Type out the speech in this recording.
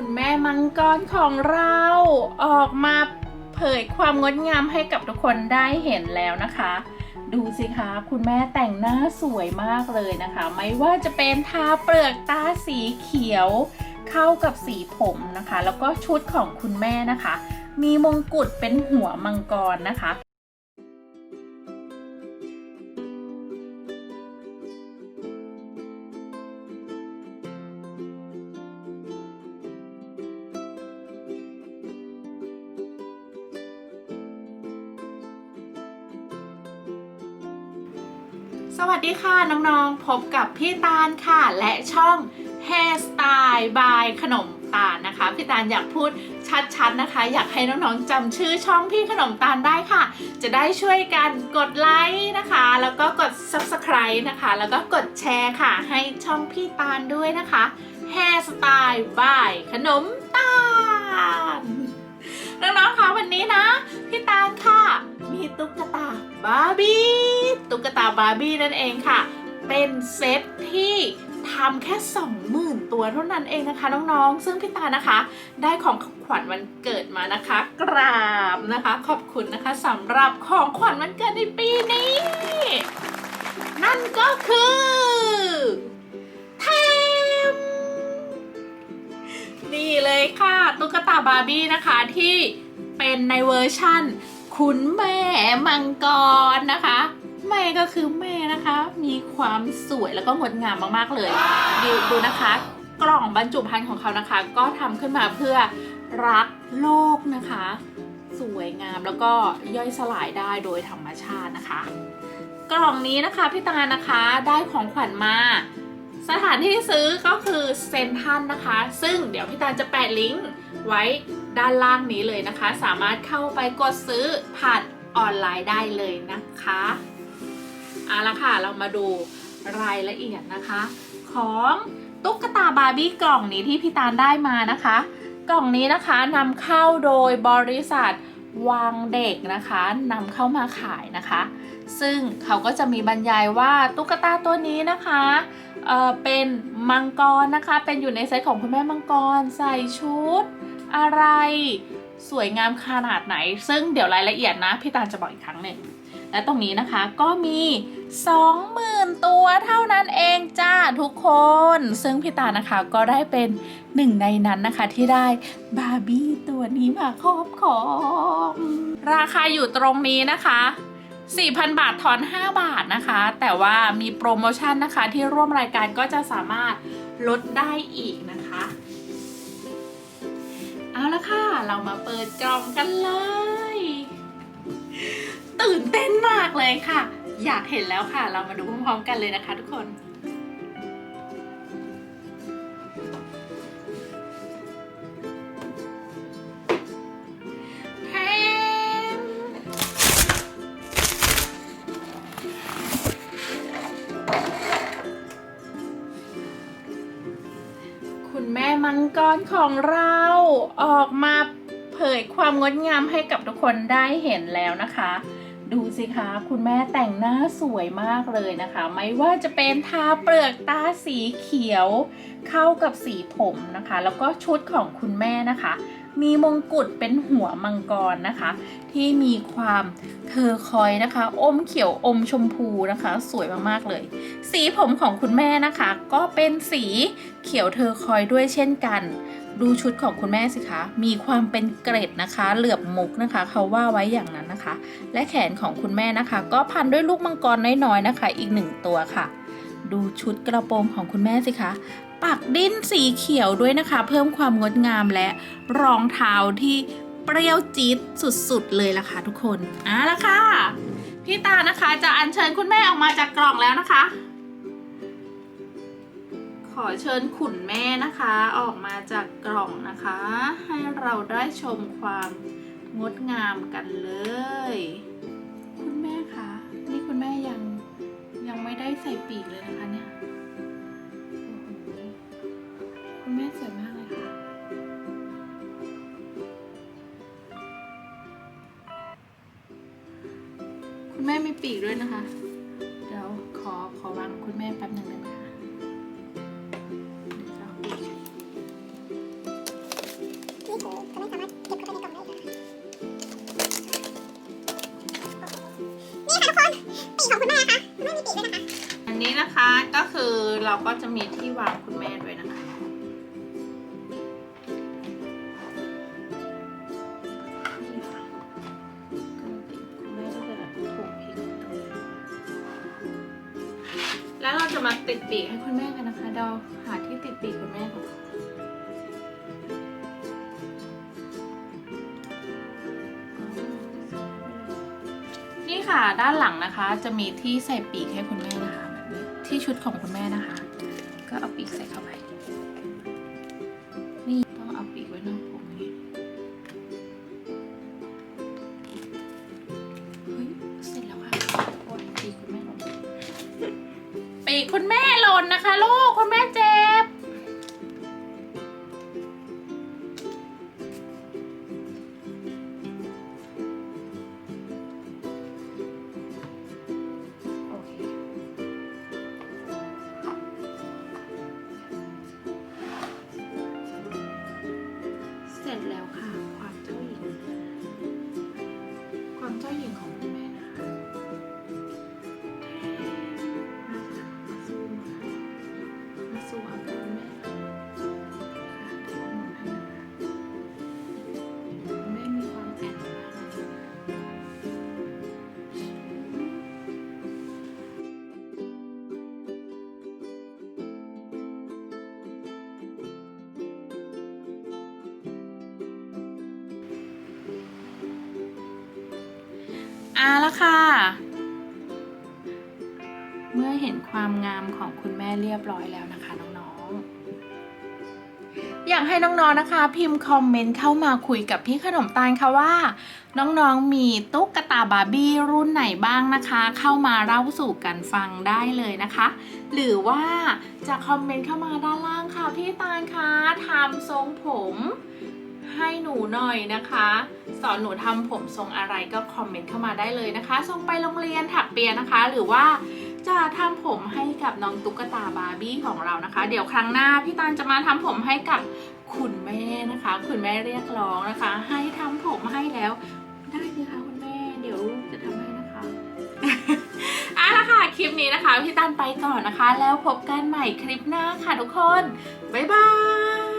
คุณแม่มังกรของเราออกมาเผยความงดงามให้กับทุกคนได้เห็นแล้วนะคะ ดูสิคะคุณแม่แต่งหน้าสวยมากเลยนะคะ ไม่ว่าจะเป็นทาเปลือกตาสีเขียว เข้ากับสีผมนะคะ แล้วก็ชุดของคุณแม่นะคะ มีมงกุฎเป็นหัวมังกรนะคะ สวัสดีค่ะน้องๆ พบกับพี่ตาลค่ะ และช่อง Hair Style by ขนมตาลนะคะ พี่ตาลอยากพูดชัดๆนะคะ อยากให้น้องๆจำชื่อช่องพี่ขนมตาลได้ค่ะ จะได้ช่วยกันกดไลค์นะคะ แล้วก็กด Subscribe นะคะ แล้วก็กดแชร์ค่ะ ให้ช่องพี่ตาลด้วยนะคะ Hair Style by ขนมตาลน้องๆคะวันนี้นะ พี่ตาลค่ะ มีตุ๊กตา บาร์บี้ตุ๊กตาบาร์บี้นั่นเองค่ะ เป็นเซตที่ทำแค่ 20,000 ตัวเท่านั้นเองนะคะ น้องๆ ซึ่งพี่ตานะคะ ได้ของขวัญวันเกิดมานะคะ กราบนะคะ ขอบคุณนะคะสำหรับของขวัญวันเกิดในปีนี้ นั่นก็คือแทมนี่เลยค่ะ ตุ๊กตาบาร์บี้นะคะที่เป็นในเวอร์ชั่น คุณแม่มังกรนะคะ แม่ก็คือแม่นะคะ มีความสวยแล้วก็งดงามมากๆเลยดูดูนะคะ กล่องบรรจุภัณฑ์ของเขานะคะ ก็ทำขึ้นมาเพื่อรักโลกนะคะ สวยงามแล้วก็ย่อยสลายได้โดยธรรมชาตินะคะ กล่องนี้นะคะพี่ตาลนะคะได้ของขวัญมาสถานที่ซื้อก็คือเซนทันนะคะ ซึ่งเดี๋ยวพี่ตาลจะแปะลิงก์ไว้ ด้านล่างนี้เลยนะคะ สามารถเข้าไปกดซื้อผ่านออนไลน์ได้เลยนะคะเอาละค่ะเรามาดูรายละเอียดนะคะ ของตุ๊กตาบาร์บี้กล่องนี้ที่พี่ตาลได้มานะคะ กล่องนี้นะคะนำเข้าโดยบริษัทวังเด็กนะคะนำเข้ามาขายนะคะ ซึ่งเขาก็จะมีบรรยายว่าตุ๊กตาตัวนี้นะคะเออเป็นมังกรนะคะ เป็นอยู่ในเซตของคุณแม่มังกรใส่ชุด อะไร สวยงามขนาดไหน ซึ่งเดี๋ยวรายละเอียดนะ พี่ตาจะบอกอีกครั้งหนึ่ง และตรงนี้นะคะก็มี 20,000 ตัวเท่านั้นเองจ้าทุกคน ซึ่งพี่ตานะคะก็ได้เป็นหนึ่งในนั้นนะคะที่ได้บาร์บี้ตัวนี้มาครอบครอง ราคาอยู่ตรงนี้นะคะ4,000 บาททอน 5 บาทนะคะ แต่ว่ามีโปรโมชั่นนะคะที่ร่วมรายการก็จะสามารถลดได้อีกนะคะ แล้วค่ะ เรามาเปิดกล่องกันเลย ตื่นเต้นมากเลยค่ะ อยากเห็นแล้วค่ะ เรามาดูพร้อมๆกันเลยนะคะทุกคน คุณแม่มังกรของเราออกมาเผยความงดงามให้กับทุกคนได้เห็นแล้วนะคะ ดูสิคะคุณแม่แต่งหน้าสวยมากเลยนะคะ ไม่ว่าจะเป็นทาเปลือกตาสีเขียว เข้ากับสีผมนะคะ แล้วก็ชุดของคุณแม่นะคะ มีมงกุฎเป็นหัวมังกรนะคะ ที่มีความเทอร์คอยนะคะ อมเขียวอมชมพูนะคะ สวยมากๆเลย สีผมของคุณแม่นะคะ ก็เป็นสีเขียวเทอร์คอยด้วยเช่นกัน ดูชุดของคุณแม่สิคะ มีความเป็นเกรดนะคะ เหลือบมุกนะคะ เขาว่าไว้อย่างนั้นนะคะ และแขนของคุณแม่นะคะ ก็พันด้วยลูกมังกรน้อยๆนะคะ อีกหนึ่งตัวค่ะ ดูชุดกระโปรงของคุณแม่สิคะ ปักดิ้นสีเขียวด้วยนะคะ เพิ่มความงดงามและรองเท้าที่เปรี้ยวจี๊ดสุดๆ เลยล่ะค่ะทุกคนอะละค่ะ พี่ตานะคะจะอัญเชิญคุณแม่ออกมาจากกล่องแล้วนะคะ ขอเชิญขุนแม่นะคะออกมาจากกล่องนะคะ ให้เราได้ชมความงดงามกันเลย ส่ปีกเลยนะคะเนี่ยโอ้โหคุณแม่สวยมากเลยค่ะ คุณแม่มีปีกด้วยนะคะ เดี๋ยวขอขอวางคุณแม่แป๊บหนึ่ง เราก็จะมีที่วางคุณแม่ด้วยนะคะนี่ค่ะคุณแม่จะแบบถูกพลิกตรงนี้แล้วเราจะมาติดปีกให้คุณแม่กันนะคะเดาหาที่ติดปีกคุณแม่ก่อนนี่ค่ะด้านหลังนะคะจะมีที่ใส่ปีกให้คุณแม่ ที่ชุดของคุณแม่นะคะ ก็เอาปีกใส่เข้าไป นี่ต้องเอาปีกไว้นอกผมนี้เฮ้ยเสร็จแล้วค่ะโอ้ยปีกคุณแม่หล่นปีกคุณแม่หล่นนะคะลูกคุณแม่เจ อาละค่ะ เมื่อเห็นความงามของคุณแม่เรียบร้อยแล้วนะคะน้องๆ อยากให้น้องๆนะคะ พิมพ์คอมเมนต์เข้ามาคุยกับพี่ขนมตาลค่ะว่า น้องๆมีตุ๊กตาบาร์บี้รุ่นไหนบ้างนะคะ เข้ามาเล่าสู่กันฟังได้เลยนะคะ หรือว่าจะคอมเมนต์เข้ามาด้านล่างค่ะพี่ตาลคะทำทรงผม ให้หนูหน่อยนะคะ สอนหนูทำผมทรงอะไรก็คอมเมนต์เข้ามาได้เลยนะคะทรงไปโรงเรียนถักเปียนะคะ หรือว่าจะทำผมให้กับน้องตุ๊กตาบาร์บี้ของเรานะคะ เดี๋ยวครั้งหน้าพี่ตาลจะมาทำผมให้กับคุณแม่นะคะ คุณแม่เรียกร้องนะคะ ให้ทำผมให้แล้วได้เลยค่ะคุณแม่ เดี๋ยวจะทำให้นะคะอะละค่ะคลิปนี้นะคะพี่ตันไปก่อนนะคะ แล้วพบกันใหม่คลิปหน้าค่ะทุกคน บ๊ายบาย